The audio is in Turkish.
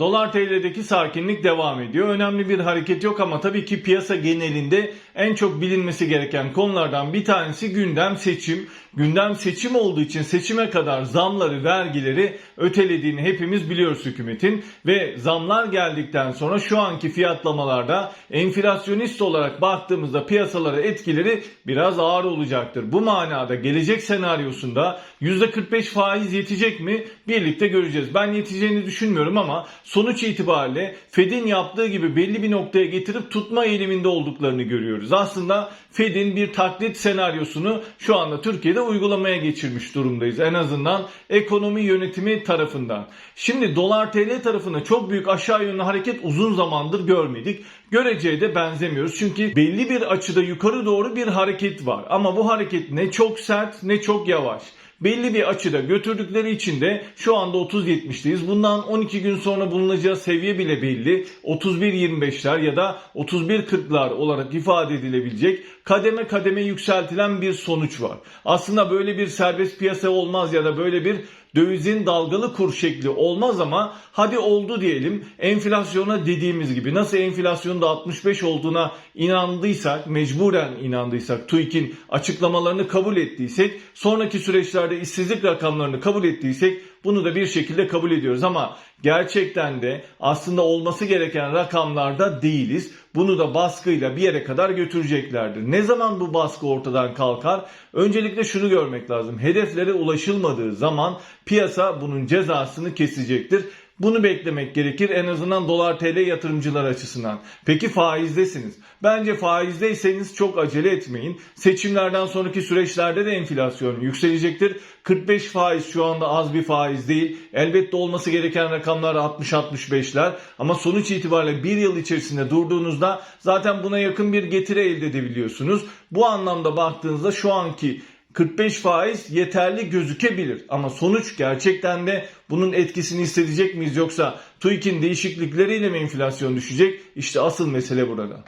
Dolar TL'deki sakinlik devam ediyor. Önemli bir hareket yok ama tabii ki piyasa genelinde en çok bilinmesi gereken konulardan bir tanesi gündem seçim. Gündem seçim olduğu için seçime kadar zamları, vergileri ötelediğini hepimiz biliyoruz hükümetin. Ve zamlar geldikten sonra şu anki fiyatlamalarda enflasyonist olarak baktığımızda piyasalara etkileri biraz ağır olacaktır. Bu manada gelecek senaryosunda %45 faiz yetecek mi? Birlikte göreceğiz. Ben yeteceğini düşünmüyorum ama sonuç itibariyle Fed'in yaptığı gibi belli bir noktaya getirip tutma eğiliminde olduklarını görüyoruz. Aslında Fed'in bir taklit senaryosunu şu anda Türkiye'de uygulamaya geçirmiş durumdayız. En azından ekonomi yönetimi tarafından. Şimdi dolar TL tarafında çok büyük aşağı yönlü hareket uzun zamandır görmedik. Göreceğe de benzemiyoruz. Çünkü belli bir açıda yukarı doğru bir hareket var. Ama bu hareket ne çok sert ne çok yavaş belli bir açıda götürdükleri için de şu anda 30.70'deyiz. Bundan 12 gün sonra bulunacağı seviye bile belli. 31.25'ler ya da 31.40'lar olarak ifade edilebilecek kademe kademe yükseltilen bir sonuç var. Aslında böyle bir serbest piyasa olmaz ya da böyle bir dövizin dalgalı kur şekli olmaz ama hadi oldu diyelim enflasyona dediğimiz gibi. Nasıl enflasyonda 65 olduğuna inandıysak mecburen inandıysak TÜİK'in açıklamalarını kabul ettiysek sonraki süreçlerde işsizlik rakamlarını kabul ettiysek bunu da bir şekilde kabul ediyoruz ama gerçekten de aslında olması gereken rakamlarda değiliz. Bunu da baskıyla bir yere kadar götüreceklerdir. Ne zaman bu baskı ortadan kalkar? Öncelikle şunu görmek lazım. Hedeflere ulaşılmadığı zaman piyasa bunun cezasını kesecektir. Bunu beklemek gerekir en azından dolar TL yatırımcılar açısından. Peki faizdesiniz. Bence faizdeyseniz çok acele etmeyin. Seçimlerden sonraki süreçlerde de enflasyon yükselecektir. 45 faiz şu anda az bir faiz değil. Elbette olması gereken rakamlar 60-65'ler. Ama sonuç itibariyle bir yıl içerisinde durduğunuzda zaten buna yakın bir getiri elde edebiliyorsunuz. Bu anlamda baktığınızda şu anki 45 faiz yeterli gözükebilir ama sonuç gerçekten de bunun etkisini hissedecek miyiz yoksa TÜİK'in değişiklikleriyle mi enflasyon düşecek? İşte asıl mesele burada.